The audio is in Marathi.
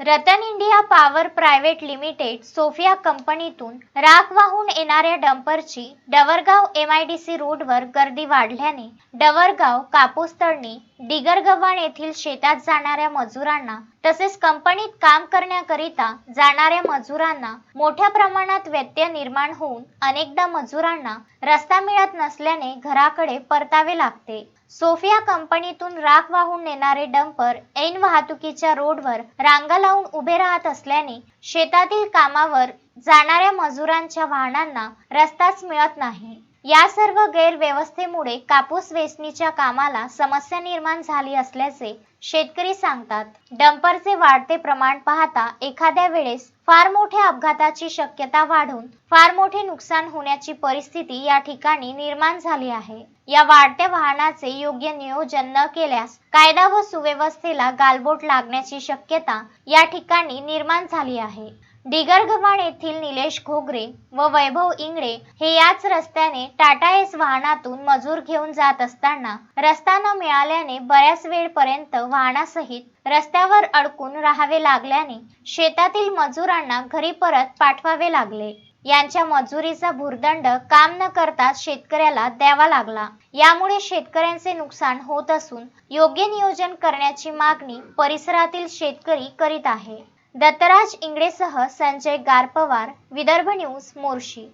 Ratan India power private limited Sophia कंपनीतून राख वाहून येणाऱ्या डंपरची Dawargaon M I D C रोडवर गर्दी वाढल्याने डवरगाव कापूस तळणी डिगरगव्हाण येथील शेतात जाणाऱ्या मजुरांना तसेच कंपनीत काम करण्याकरिता जाणाऱ्या मजुरांना मोठ्या प्रमाणात व्यत्यय निर्माण होऊन अनेकदा मजुरांना रस्ता मिळत नसल्याने घराकडे परतावे लागते. सोफिया कंपनीतून राख वाहून नेणारे डंपर ऐन वाहतुकीच्या रोडवर रांगा लावून उभे राहत असल्याने शेतातील कामावर जाणाऱ्या मजुरांच्या वाहनांना रस्ताच मिळत नाही. या सर्व गैरव्यवस्थेमुळे कापूस वेचणीच्या कामाला समस्या निर्माण झाली असल्याचे शेतकरी सांगतात. डंपरचे वाढते प्रमाण पाहता एखाद्या वेळेस फार मोठ्या अपघाताची शक्यता वाढून फार मोठे नुकसान होण्याची परिस्थिती या ठिकाणी निर्माण झाली आहे. या वाढत्या वाहनाचे योग्य नियोजन न केल्यास कायदा व सुव्यवस्थेला गालबोट लागण्याची शक्यता या ठिकाणी निर्माण झाली आहे. दिगरगव्हाण येथील निलेश घोगरे व वैभव इंगळे हे याच रस्त्याने टाटा एस वाहनातून मजूर घेऊन जात असताना रस्ता न मिळाल्याने बऱ्याच वेळपर्यंत वाहनासहित रस्त्यावर अडकून राहावे लागल्याने शेतातील मजुरांना घरी परत पाठवावे लागले. यांच्या मजुरीचा भुर्दंड काम न करता शेतकऱ्याला द्यावा लागला. यामुळे शेतकऱ्यांचे नुकसान होत असून योग्य नियोजन करण्याची मागणी परिसरातील शेतकरी करीत आहे. दत्तराज इंगळेसह संजय गारपवार विदर्भ न्यूज मोर्शी.